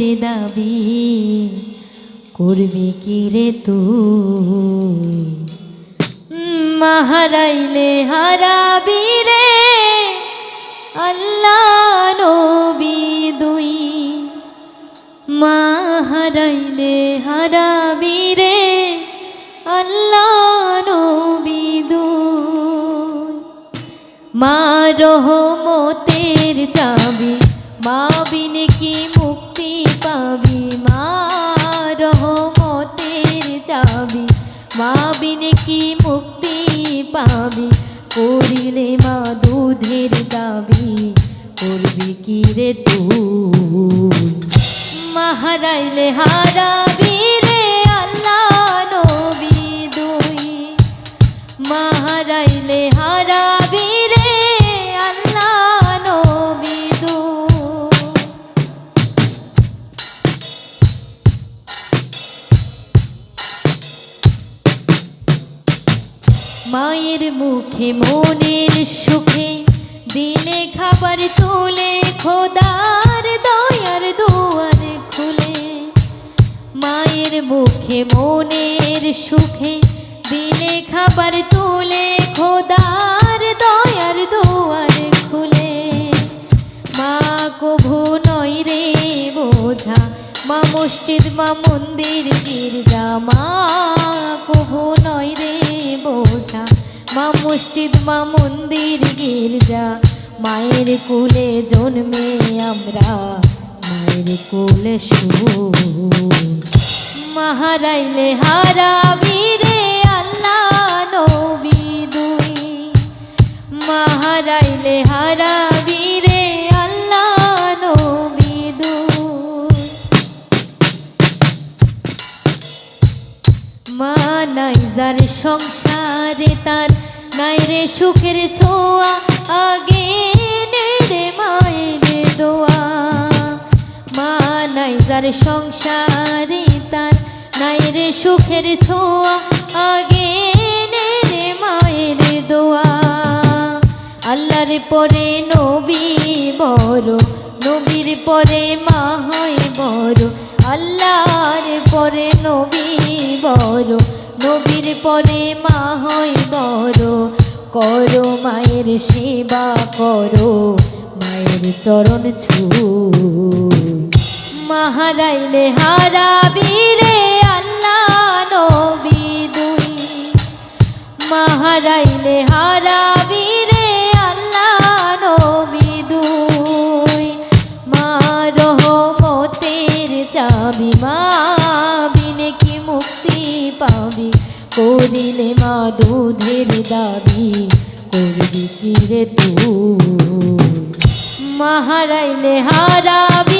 দুধের দাবি, করবি কি রে তুই? মা হারাইলে হারাবি রে, আল্লাহ নবী দুই। মা হারাইলে হারাবি রে, আল্লাহ নবী দুই। মা রহমতের চাবি, মা বিনে কি মুক্তি পাবি মা রহমতের চাবি। মা বিনে কি মুক্তি পাবি? করিলে মা দুধের দাবি। করবি কি রে তুই? মা হারাইলে হারাবি মায়ের মুখে, মনের সুখে দিলে খাবার তুলে, খোদার দয়ার দুয়ার খুলে। মায়ের মুখে, মনের সুখে দিলে খাবার তুলে, খোদার দয়ার দুয়ার খুলে। মা, কভু নয় রে বোঝা, মা মসজিদ, মা মন্দির, গির্জা, মা মসজিদ মা মন্দির গির্জা। মায়ের কুলে জন্মে আমরা, মায়ের কুলে মাহারাইলে হারাবি রে আল্লাহ নবী দুই। মাহারাইলে হারাবি রে আল্লাহ নবী দুই। মা যার সংসারে তার নাই রে সুখের ছোঁয়া, আগে রে মায়ের দোয়া। মা নাই যার সংসারে তার নাই রে সুখের ছোঁয়া, আগে রে মায়ের দোয়া। আল্লাহর পরে নবী বড়, নবীর পরে মা হয় বড়। আল্লাহর পরে নবী বড় নবীর পরে মা হয় বড়। করো মায়ের সেবা, করো মায়ের চরণ ছু মাহারাইলে হারাবি রে আল্লাহ নবী দুই। মাহারাইলে হারাবি রে আল্লাহ নবী দুই। মা রহমতের চাবি মা করিলে মা দুধের দাবি করবি কি রে তুই? মাহারাইলে হারাবি রে আল্লাহ নবী দুই মাহারাইলে হারাবি